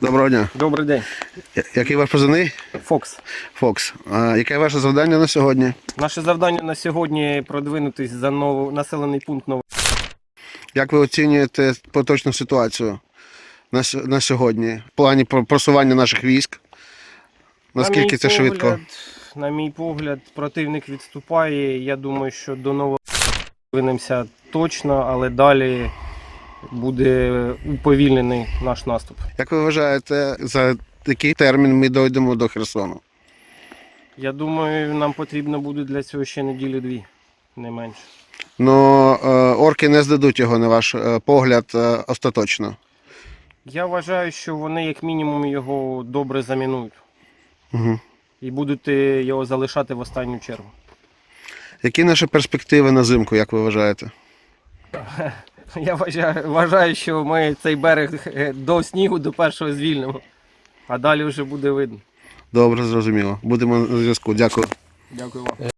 Доброго дня. Добрий день. Який ваш позивний? Фокс. Фокс. А яке ваше завдання на сьогодні? Наше завдання на сьогодні продвинутись за новий населений пункт новий. Як ви оцінюєте поточну ситуацію на, на сьогодні в плані про- просування наших військ? Наскільки це швидко? На мій погляд, противник відступає. Я думаю, що до нового винемося точно, але далі буде уповільнений наш наступ. Як ви вважаєте, за який термін ми дійдемо до Херсону? Я думаю, нам потрібно буде для цього ще неділі-дві, не менше. Ну, е, орки не здадуть його, на ваш е, погляд, е, остаточно. Я вважаю, що вони як мінімум його добре замінують Угу. і будуть його залишати в останню чергу. Які наші перспективи на зимку, як ви вважаєте? Я вважаю, вважаю, що ми цей берег е, до снігу до першого звільнимо, а далі вже буде видно. Добре, зрозуміло. Будемо на зв'язку. Дякую. Дякую вам.